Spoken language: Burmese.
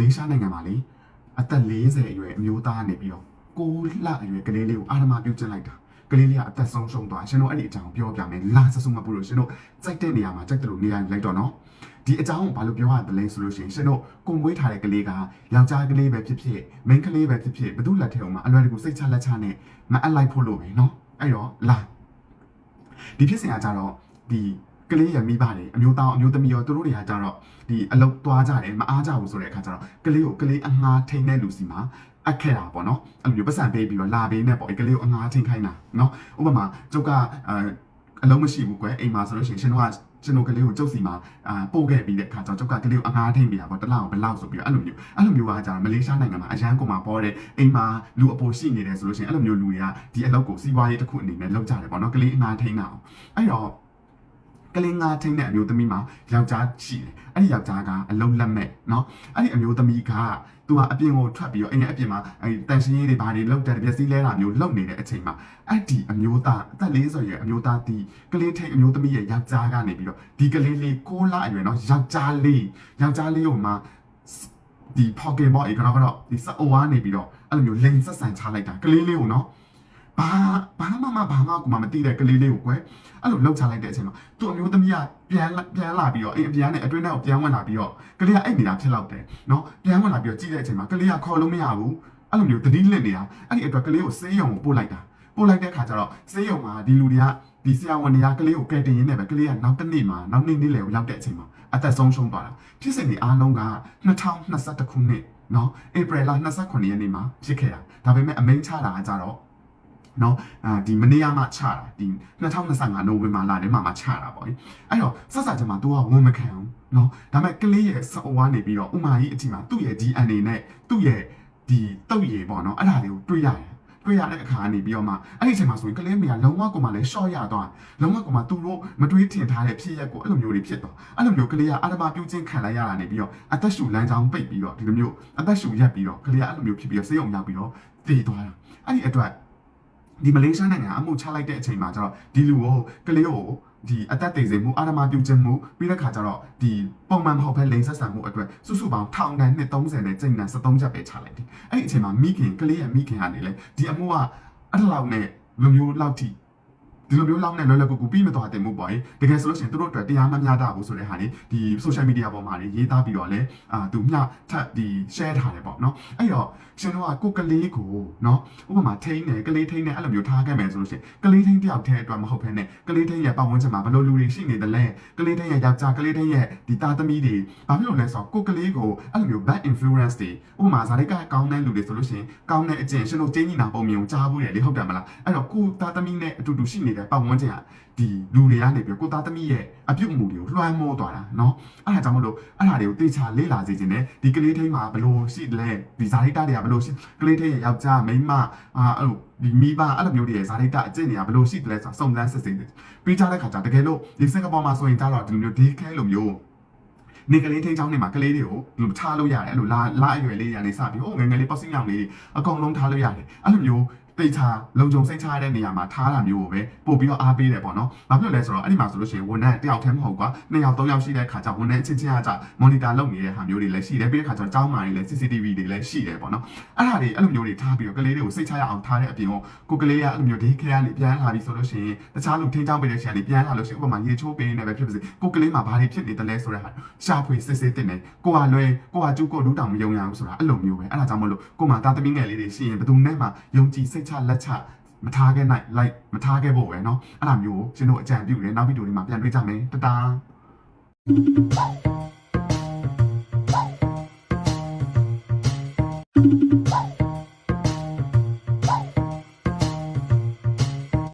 လေးရှားနိုင်ငံမှာလေအသက်40အရွယ်အမျိုးသားနေပြီးတော့6လအရွယ်ကလေးလေးကိုအာရမပြုတ်ကျလိုက်တာကလေးလေးကအသက်ဆုံးရှုံးသွားရှင်တို့အဲ့ဒီအကြောင်းပြောပြမယ်လာစစုံမပူလို့ရှင်တို့စိုက်တဲ့နေရာမှာစိုက်တယ်လို့နေရာလိုက်တော့နော်ဒီအကြောင်းကိုဘာလို့ပြောရတယ်လဲဆိုလို့ရှိရင်ရှင်တို့ကိုမွေးထားတဲ့ကလေးကယောက်ျားကလေးပဲဖြစ်ဖြစ်မိန်းကလေးပဲဖြစ်ဖြစ်ဘယ်သူလက်ထဲမှာအလွယ်တကူစိတ်ချလက်ချနဲ့မအပ်လိုက်ဖို့လို့ပဲနော်အဲ့တော့လာဒီဖြစ်စဉ်ကကြတော့ဒီ ကလေးရမိပါတယ်အမျိုးသားအမျိုးသမီးရောသူတို့တွေကကြတော့ဒီအလုတ်သွားကြတယ်မအားကြဘူးဆိုတဲ့အခါကျတော့ကလေးကိုကလေးအငှားထိန်တဲ့လူစီမှာအပ်ခဲ့တာပေါ့နော်အဲ့လိုမျိုးပတ်စံပေးပြီးတော့လာပေးနေပေါ့အဲ့ကလေးကိုအငှားထိန်ခိုင်းတာနော်ဥပမာကျုပ်ကအဲအလုံးမရှိဘူးကွယ်အိမ်မှာဆိုလို့ရှိရင်ရှင်တို့ကကျွန်တော်ကလေးကိုကျုပ်စီမှာအာပို့ခဲ့ပြီးတဲ့အခါကျတော့ကျုပ်ကကလေးကိုအငှားထိန်ပြတာပေါ့တစ်လောက်ဘယ်လောက်ဆိုပြီးတော့အဲ့လိုမျိုးအဲ့လိုမျိုးကကြတော့မလေးရှားနိုင်ငံမှာအရန်ကုန်မှာပေါ်တဲ့အိမ်မှာလူအပေါ်ရှိနေတယ်ဆိုလို့ရှိရင်အဲ့လိုမျိုးလူတွေကဒီအလုပ်ကိုစီးပွားရေးတစ်ခုအနေနဲ့လုပ်ကြတယ်ပေါ့နော်ကလေးအငှားထိန်တာအောင်အဲ့တော့ ကလေးငါထိန်းတဲ့အမျိုးသမီးမှာယောက်ျားရှိတယ်အဲ့ဒီယောက်ျားကအလုံးလက်မဲ့เนาะအဲ့ဒီအမျိုးသမီးကသူကအပြင်ကိုထွက်ပြီးတော့အိမ်ရဲ့အပြင်မှာအဲ့တန်ရှင်းရေးတွေဘာတွေလောက်တယ်ပျက်စီးလဲတာမျိုးလုပ်နေတဲ့အချိန်မှာအဲ့ဒီအမျိုးသားအသက်40ရဲ့အမျိုးသားဒီကလေးထိန်းအမျိုးသမီးရဲ့ယောက်ျားကနေပြီးတော့ဒီကလေးလေး6လအရွယ်เนาะယောက်ျားလေးယောက်ျားလေးကိုမှဒီ pocket ball အေကတော့ကတော့ဒီစအိုဝါနေပြီးတော့အဲ့လိုမျိုးလိန်ဆက်ဆန်ချလိုက်တာကလေးလေးကိုเนาะ ဘာဘာမှမဘာမှကိုမှမသိတဲ့ကလေးလေးကိုကွယ်အဲ့လိုလှုပ်ချလိုက်တဲ့အချိန်မှာသူ့အမျိုးသမီးကပြန်လာပြန်လာပြီးတော့အိမ်အပြန်နဲ့အတွင်းထဲကိုပြန်ဝင်လာပြီးတော့ကလေးကအိတ်နေတာဖြစ်လောက်တယ်နော်ပြန်ဝင်လာပြီးတော့ကြည့်တဲ့အချိန်မှာကလေးကခေါ်လို့မရဘူးအဲ့လိုမျိုးတတိလစ်နေတာအဲ့ဒီအတွက်ကလေးကိုဆေးရုံကိုပို့လိုက်တာပို့လိုက်တဲ့ခါကျတော့ဆေးရုံမှာဒီလူတွေကဒီဆရာဝန်တွေကကလေးကိုကယ်တင်ရင်းနဲ့ပဲကလေးကနောက်တစ်နေ့မှာနောက်နေ့နေ့လယ်ကိုရောက်တဲ့အချိန်မှာအသက်ဆုံးရှုံးသွားတာဖြစ်စဉ်ဒီအားလုံးက2021ခုနှစ်နော်ဧပြီလ29ရက်နေ့မှာဖြစ်ခဲ့တာဒါပေမဲ့အမိန့်ချတာကကြတော့ เนาะအာဒီမနေ့ကမှချတာဒီ2025နိုဝင်ဘာလထဲမှာမှချတာပေါ့အဲ့တော့ဆက်စားချင်မှာ तू ကဝန်မခံဘူးเนาะဒါပေမဲ့ကလေးရဲ့စအိုကနေပြီးတော့ဥမာကြီးအချိန်မှာသူ့ရဲ့ DNA နဲ့သူ့ရဲ့ဒီတုတ်ရည်ပေါ့เนาะအဲ့ဒါလေးကိုတွေးရတယ်တွေ့ရတဲ့အခါကနေပြီးတော့မှအဲ့ဒီအချိန်မှာဆိုရင်ကလေးမေကလုံးဝကိုမှလည်း short ရသွားလုံးဝကိုမှသူတို့မတွေးထင်ထားတဲ့ဖြစ်ရက်ကိုအဲ့လိုမျိုးတွေဖြစ်သွားအဲ့လိုမျိုးကလေးကအာရမပြုတ်ချင်းခံလိုက်ရတာနေပြီးတော့အသက်ရှူလမ်းကြောင်းပိတ်ပြီးတော့ဒီလိုမျိုးအသက်ရှူရက်ပြီးတော့ကလေးကအဲ့လိုမျိုးဖြစ်ပြီးတော့ဆေးရုံရောက်ပြီးတော့တည်သွားတာအဲ့ဒီအတွက် ဒီမလေးရှားနိုင်ငံအမှုချလိုက်တဲ့အချိန်မှာကျတော့ဒီလူကိုကလေးကိုဒီအသက်သေစေမှုအာရမပြုတ်ခြင်းမှုပြီးတဲ့ခါကျတော့ဒီပုံမှန်မဟုတ်ဘဲလိန်ဆက်ဆံမှုအတွက်စုစုပေါင်းထောင်ဒဏ်နှစ်30နဲ့ကျိန်ဒဏ်73ချက်ပဲချလိုက်တယ်အဲ့ဒီအချိန်မှာမိခင်ကလေးရဲ့မိခင်ကနေလေဒီအမှုကအဲ့လောက်နဲ့လူမျိုးလောက်ထိ ဒီလိုမျိုးလောက်နဲ့လွယ်လွယ်ကူကူပြီးမသွားတဲ့မှုပေါ့တကယ်ဆိုလို့ရှိရင်သူတို့အတွက်တရားမမျှတဘူးဆိုတဲ့ဟာတွေဒီ social media ပေါ်မှာရေးသားပြီးတော့လဲအာသူမျှထပ်ဒီ share ထားတယ်ပေါ့နော်အဲ့တော့ရှင်တို့ကကိုကလေးကိုနော်ဥပမာထိန်းတယ်ကလေးထိန်းတယ်အဲ့လိုမျိုးထားခဲ့မယ်ဆိုလို့ရှိရင်ကလေးထိန်းတယောက်တည်းအတွက်မဟုတ်ဘဲနဲ့ကလေးထိန်းရဲ့ပတ်ဝန်းကျင်မှာဘယ်လိုလူတွေရှိနေသလဲကလေးထိန်းရဲ့ယောက်ျားကလေးထိန်းရဲ့ဒီသားသမီးတွေဘာဖြစ်လို့လဲဆိုတော့ကိုကလေးကိုအဲ့လိုမျိုး bad influence တွေဥပမာဇာတိကကောင်းတဲ့လူတွေဆိုလို့ရှိရင်ကောင်းတဲ့အကျင့်ရှင်တို့ကျင်းညီနာပုံမြင်ကိုကြားဘူးတယ်လေဟုတ်တယ်မလားအဲ့တော့ကိုသားသမီးနဲ့အတူတူရှိနေပတ်ဝန်းကျင်ကဒီလူတွေကနေပြီးကိုသားသမီးရဲ့အပြုတ်အမူတွေကိုလွှမ်းမိုးသွားတာเนาะအဲ့ဒါကြောင့်မလို့အဲ့ဒါတွေကိုတေချာလေ့လာစေခြင်းနဲ့ဒီကလေးထိန်းမှာဘယ်လိုရှိလဲဒီဇာတိတတွေကဘယ်လိုရှိကလေးထိန်းရဲ့ယောက်ျားမိန်းမအာအဲ့လိုဒီမိဘအဲ့လိုမျိုးတွေရဲ့ဇာတိတအကျင့်တွေကဘယ်လိုရှိတယ်လဲဆိုတော့စုံစမ်းစစ်ဆေးတယ်ပြီးကြတဲ့ခါကျတကယ်လို့ဒီစင်ကာပူမှာဆိုရင်ကြတော့ဒီလိုမျိုး day care လိုမျိုးနေကလေးထိန်းချောင်းနေမှာကလေးတွေကိုဒီလိုထားလို့ရတယ်အဲ့လိုလာလာအရွယ်လေးတွေကနေစပြီးဟိုငယ်ငယ်လေးပေါ့စင်းမြောင်လေးတွေအကုန်လုံးထားလို့ရတယ်အဲ့လိုမျိုး တိတ်ချလုံခြုံစိတ်ချရတဲ့နေရာမှာထားတာမျိုးကိုပဲပို့ပြီးတော့အားပေးတယ်ပေါ့နော်။ဘာဖြစ်လို့လဲဆိုတော့အဲ့ဒီမှာဆိုလို့ရှိရင်ဝန်ထမ်းတယောက်တည်းမဟုတ်ကွာ။နှစ်ယောက်သုံးယောက်ရှိတဲ့ခါကျဝန်ထမ်းချင်းချင်းအားကြ monitor လုပ်နေတဲ့ဟာမျိုးတွေလည်းရှိတယ်ပြီးတဲ့ခါကျတော့ကျောင်းမာတွေလည်း CCTV တွေလည်းရှိတယ်ပေါ့နော်။အဲ့ဒါတွေအဲ့လိုမျိုးတွေထားပြီးတော့ကလေးတွေကိုစိတ်ချရအောင်ထားတဲ့အပြင်ကိုကိုကလေးကအဲ့လိုမျိုးဒေးခဲကနေပြန်လာပြီးဆိုလို့ရှိရင်တခြားလူထိန်းချောင်းပေးတဲ့ဆရာတွေပြန်လာလို့ရှိရင်ဥပမာရေချိုးပေးနေပဲဖြစ်ပါစေကိုကလေးမှာဘာတွေဖြစ်နေတယ်လဲဆိုတဲ့ဟာရှာဖွေစစ်စစ်တင်နေကိုကလွဲကိုကကျူးကိုလူတောင်မယုံရဘူးဆိုတာအဲ့လိုမျိုးပဲအဲ့ဒါကြောင့်မလို့ကိုမှတာသမီးငယ်လေးတွေရှိရင်ဘယ်သူနဲ့မှယုံကြည်စိတ်ချလက်ချမထားခဲ့နိုင် like မထားခဲ့ဖို့ပဲเนาะအဲ့ဒါမျိုးကိုရှင်တို့အကြံပြုတယ်နောက်ဗီဒီယိုလေးမှာပြန်တွေ့ကြမယ်တတား